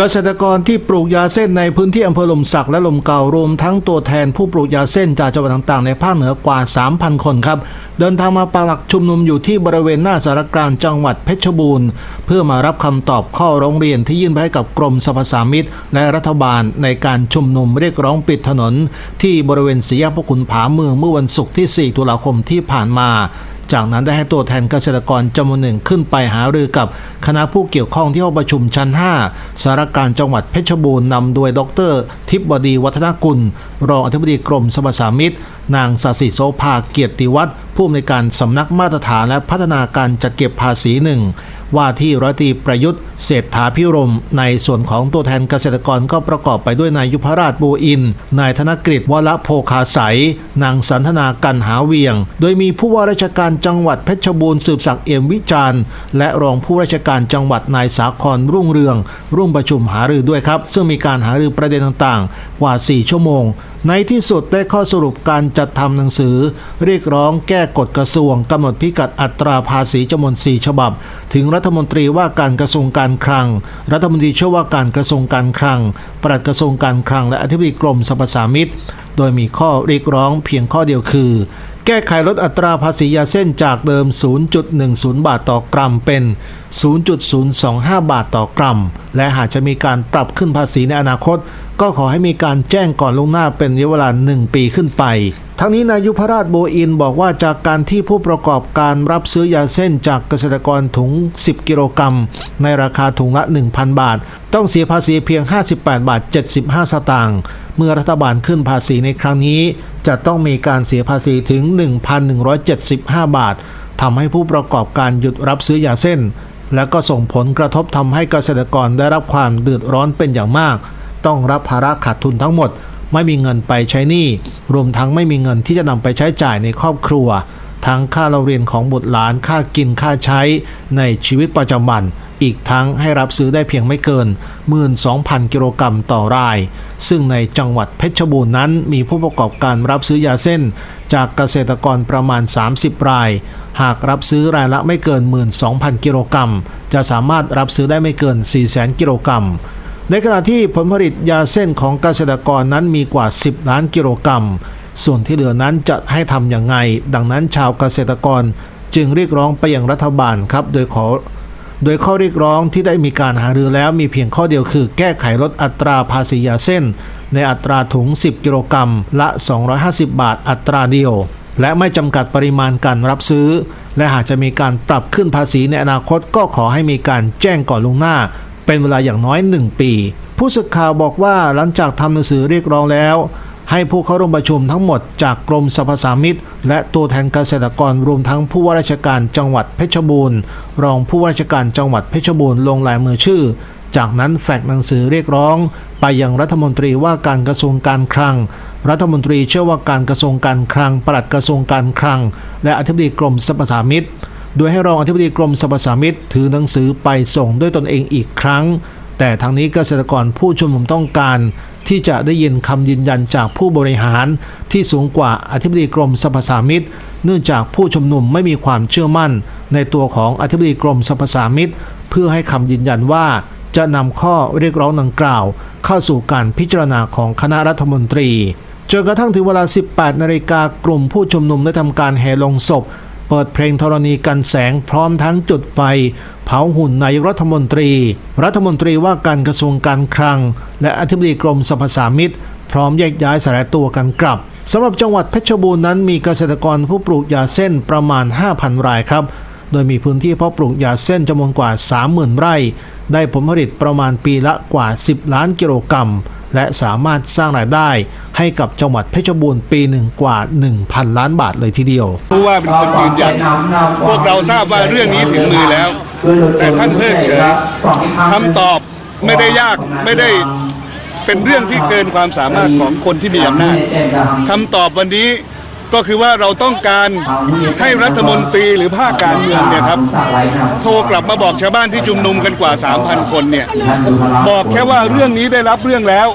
เกษตรกรที่ปลูกยาเส้นในพื้นที่อำเภอลมสักและลมเก่ารวมทั้งตัวแทนผู้ปลูกยาเส้นจากจังหวัดต่างๆ ในภาคเหนือกว่า 3,000 คนครับ เดินทางมาปักหลักชุมนุมอยู่ที่บริเวณหน้าสารกลางจังหวัดเพชรบูรณ์ เพื่อมารับคำตอบข้อร้องเรียนที่ยื่นไปให้กับกรมสรรพสามิตและรัฐบาลในการชุมนุมเรียกร้องปิดถนน ที่บริเวณสีแยกพระขุนผาเมืองเมื่อวันศุกร์ที่ 4 ตุลาคมที่ผ่านมา จากนั้นได้ให้ตัวแทนเกษตรกรจำนวนหนึ่งขึ้นไปหารือกับคณะผู้เกี่ยวข้องที่ห้องประชุมชั้น 5 สารการจังหวัดเพชรบูรณ์นำโดยดร ทิพบดีวัฒนกุล รองอธิบดีกรมสรรพสามิตนางสสิโสภาเกียรติวัฒน์ผู้อำนวยการสำนักมาตรฐานและพัฒนาการจัดเก็บภาษีหนึ่ง ว่าที่ร้อยตรีประยุทธ์เศรษฐาพิรม ในส่วนของตัวแทนเกษตรกรก็ประกอบไปด้วยนายยุพราชบูอิน นายธนกฤษวละโพคาใสยนางสันทนากันหาเวียง โดยมีผู้ว่าราชการจังหวัดเพชรบูรณ์สืบศักดิ์เอี่ยมวิจารณ์และรองผู้ราชการจังหวัดนายสาครรุ่งเรือง ร่วมประชุมหารือด้วยครับ ซึ่งมีการหารือประเด็นต่างๆ กว่า 4 ชั่วโมงในที่สุดได้ข้อสรุปการจัดทำหนังสือ เรียกร้องแก้กฎกระทรวงกำหนดพิกัดอัตราภาษีจำนวน4ฉบับ ถึงรัฐมนตรีว่าการกระทรวงการคลัง รัฐมนตรีช่วยว่าการกระทรวงการคลัง ปลัดกระทรวงการคลัง และอธิบดีกรมสรรพสามิตโดยมีข้อเรียกร้องเพียงข้อเดียวคือ แก้ไขลดอัตราภาษียาเส้นจากเดิม 0.10 บาทต่อกรัมเป็น 0.025 บาทต่อกรัม และหากจะมีการปรับขึ้นภาษีในอนาคต ก็ขอให้มีการแจ้งก่อนลวงหน้าเป็นระยะเวลา 1 ปีขึ้นไป ทั้งนี้นายยุพราชโบอินบอกว่าจากการที่ผู้ประกอบการรับซื้อยาเส้นจากเกษตรกรถุง 10 กิโลกรัม ในราคาถุงละ 1,000 บาท ต้องเสียภาษีเพียง 58 บาท 75 สตางค์เมื่อรัฐบาลขึ้นภาษีในครั้งนี้ จะต้องมีการเสียภาษีถึง 1,175 บาททำให้ผู้ประกอบการหยุดรับซื้อยาเส้น และก็ส่งผลกระทบทำให้เกษตรกรได้รับความเดือดร้อนเป็นอย่างมาก ต้องรับภาระขาดทุนทั้งหมด ไม่มีเงินไปใช้หนี้รวมทั้งไม่มีเงินที่จะนำไปใช้จ่ายในครอบครัว ทั้งค่าเราเรียนของบุตรหลานค่ากินค่าใช้ในชีวิตประจำวัน อีกทั้งให้รับซื้อได้เพียงไม่เกิน 12,000 กิโลกรัมต่อราย ซึ่งในจังหวัดเพชรบูรณ์นั้น มีผู้ประกอบการรับซื้อยาเส้น จากเกษตรกรประมาณ 30 รายหากรับซื้อรายละไม่เกิน 12,000 กิโลกรัม จะสามารถรับซื้อได้ไม่เกิน 400,000 กิโลกรัม ในขณะที่ผลผลิตยาเส้นของเกษตรกรนั้นมีกว่า 10 ล้านกิโลกรัม ส่วนที่เหลือนั้นจะให้ทำอย่างไง ดังนั้นชาวเกษตรกรจึงเรียกร้องไปยังรัฐบาลครับ โดยขอ โดยข้อเรียกร้องที่ได้มีการหารือแล้วมีเพียงข้อเดียวคือ แก้ไขลดอัตราภาษียาเส้น ในอัตราถุง 10 กิโลกรัมละ 250 บาทอัตราเดียว และไม่จำกัดปริมาณการรับซื้อ และหากจะมีการปรับขึ้นภาษีในอนาคตก็ขอให้มีการแจ้งก่อนลวงหน้า เป็นเวลาอย่างน้อย 1 ปี ผู้สื่อข่าวบอกว่าหลังจากทำหนังสือเรียกร้องแล้ว ให้ผู้เข้าร่วมประชุมทั้งหมดจากกรมสรรพสามิตและตัวแทนเกษตรกรรวมทั้งผู้ว่าราชการจังหวัดเพชรบูรณ์ รองผู้ว่าราชการจังหวัดเพชรบูรณ์ลงลายมือชื่อ จากนั้นแฟกหนังสือเรียกร้อง ไปยังรัฐมนตรีว่าการกระทรวงการคลังรัฐมนตรีเชื่อว่าการกระทรวงการคลังปลัดกระทรวงการคลัง และอธิบดีกรมสรรพสามิต โดยให้รองอธิบดีกรมสรรพสามิตถือหนังสือไปส่งด้วยตนเองอีกครั้ง แต่ทางนี้เกษตรกรผู้ชุมนุมต้องการ ที่จะได้ยินคำยืนยันจากผู้บริหาร ที่สูงกว่าอธิบดีกรมสรรพสามิตเนื่องจากผู้ชุมนุมไม่มีความเชื่อมั่น ในตัวของอธิบดีกรมสรรพสามิตเพื่อให้คำยืนยันว่าจะนำข้อเรียกร้องดังกล่าว เข้าสู่การพิจารณาของคณะรัฐมนตรีจนกระทั่งถึงเวลา 18 นาฬิกากลุ่มผู้ชุมนุมได้ทำการแห่ลงศพ เปิดเพลงธรณีกันแสงพร้อมทั้งจุดไฟ เผาหุ่นนายรัฐมนตรี รัฐมนตรีว่าการกระทรวงการคลัง และอธิบดีกรมสรรพสามิตพร้อมแยกย้ายสลายตัวกันกลับสำหรับจังหวัดเพชรบูรณ์นั้นมีเกษตรกรผู้ปลูกยาเส้นประมาณ 5,000 รายครับ โดยมีพื้นที่เพาะปลูกยาเส้นจำนวนกว่า 30,000 ไร่ ได้ผลผลิตประมาณปีละกว่า 10 ล้านกิโลกรัม และสามารถสร้างรายได้ให้กับจังหวัดเพชรบูรณ์ปีหนึ่งกว่า 1,000 ล้านบาทเลยทีเดียวผู้ว่าเป็นคนยืนยันพวกเราทราบว่าเรื่องนี้ถึงมือแล้ว แต่ท่านเพิกเฉยคำตอบไม่ได้ยากไม่ได้เป็นเรื่องที่เกินความสามารถของคนที่มีอำนาจคำตอบวันนี้ ก็คือว่าเราต้องการให้รัฐมนตรีหรือภาคการเมืองเนี่ยครับโทรกลับมาบอกชาวบ้านที่ชุมนุมกันกว่า 3,000 คนเนี่ยบอกแค่ว่าเรื่องนี้ได้รับเรื่องแล้ว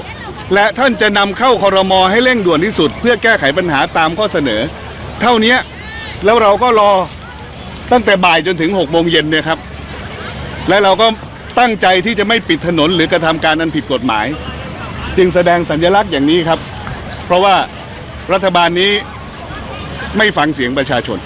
และท่านจะนำเข้าคอรมอให้เร่งด่วนที่สุด เพื่อแก้ไขปัญหาตามข้อเสนอ เท่านี้แล้วเราก็รอตั้งแต่บ่ายจนถึง6โมงเย็นเนี่ยครับ และเราก็ตั้งใจที่จะไม่ปิดถนนหรือกระทำการอันผิดกฎหมาย จึงแสดงสัญลักษณ์อย่างนี้ครับ เพราะว่ารัฐบาลนี้ ไม่ฟังเสียงประชาชน